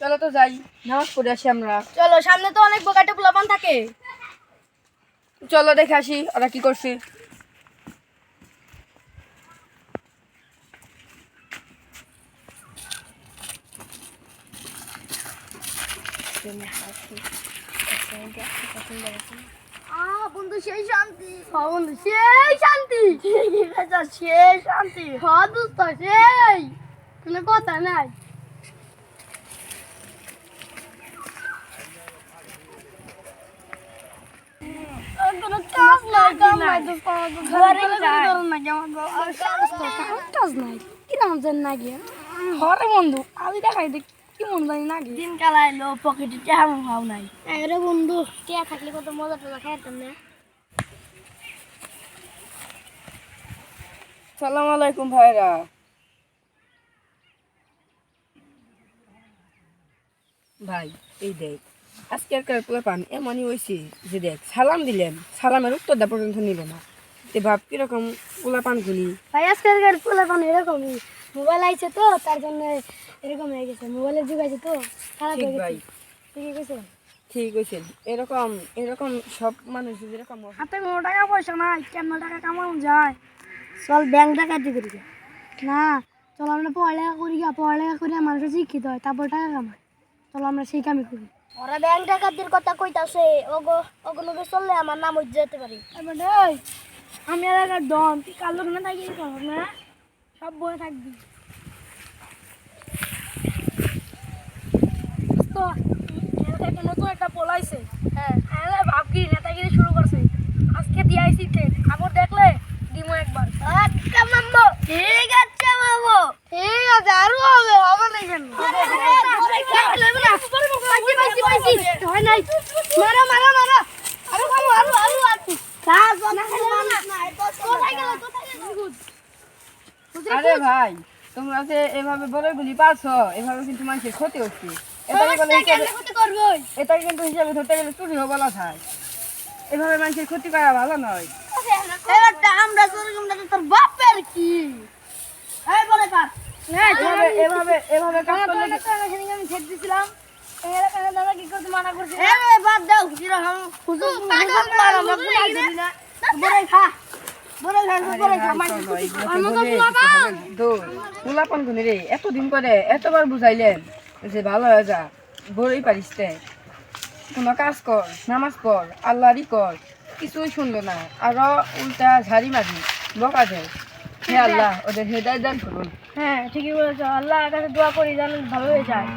চলো তো যাই নামাজ পড়ে আসি আমরা। চলো সামনে তো অনেক বোকাটে পোলাপান থাকে। চলো দেখে আসি ওরা কি করছে। বন্ধু সেই শান্তি। হ্যাঁ বন্ধু সেই শান্তি। সেই শান্তি। হ্যাঁ দোস্ত সেই। কোনো কথা নাই কোনো কাজ নাই কাজ নাই দোস্ত ঘরে যাই কাজ নাই কিরম যেন নাকি হরে বন্ধু আমি দেখাই দেখ কি মন জানি না গে দিন পকেটে টাকা ভাও নাই আরে বন্ধু টিয়া থাকলে কত মজা টজা খাইতাম না সালাম আলাইকুম ভাইরা ভাই এই দেখ আজকের পোলা পান। এমনই হয়েছে যে দেখ সালাম দিলেন সালামের উত্তরটা পর্যন্ত নিল না। তে ভাব কীরকম পোলা পান গুলি? ভাই আজকালকার পোলাপান এরকমই। মোবাইল আইছে তো তার জন্য এরকম হয়ে গেছে। মোবাইলের যুগ আছে তো খারাপ ঠিক হয়ে গেছে। ঠিকই কইছে? ঠিক হয়েছে এরকম এরকম সব মানুষ যেরকম হাতে কোনো টাকা পয়সা নাই কেমন টাকা কামানো যায়? চল ব্যাংক ডাকাতি করি। না চল আমরা পড়ালেখা করি পড়ালেখা করে মানুষের শিক্ষিত হয় তারপর টাকা কামায়। চল আমরা সেই কামই করি। ওরা ব্যাংক ডাকাতির কথা কইতাছে। ওগো ওগুলোকে চললে আমার নাম হইতে যেতে পারি আমি আর আর ডন তুই কার লোক না থাকি না সব বয়ে থাকবি। তো একটা নতুন একটা পলাইছে হ্যাঁ হ্যাঁ ভাবগিরি নেতাগিরি শুরু করছে আজকে দিয়াইছি ট্রেন খবর দেখলে দিমো একবার আচ্ছা মাম্মু ঠিক আছে মামু ঠিক আছে আরও হবে হবে না কেন পাইছি পাইছি পাইছি হয় নাই। মারো মারো মারো। আরও মারো আরও আরও আছে। কাজ না কোথায় গেল কোথায় গেল? আরে ভাই তোমরা যে এভাবে বলে গুলি পারছ এভাবে কিন্তু মানুষের ক্ষতি হচ্ছে। এটাকে বলে কিন্তু হিসাবে ধরতে গেলে চুরি হয়ে বলা যায়। এভাবে মানুষের ক্ষতি করা ভালো নয়। আমরা তোর বাপের কি? বলে এভাবে এভাবে এভাবে কাজ করলে আমি ছেড়ে দিছিলাম। মানা পোলাপান? রে এতদিন করে এতবার বুঝাইলেন যে ভালো হয়ে যা বড়ই পারিস কোনো কাজ কর নামাজ পড় আল্লাহরই কর কিছুই শুনলো না আরও উল্টা ঝাড়ি মারি বকা দেয় হে আল্লাহ ওদের হেদায় দান করুন। হ্যাঁ ঠিকই বলেছ। আল্লাহর কাছে দোয়া করি যেন ভালো হয়ে যায়।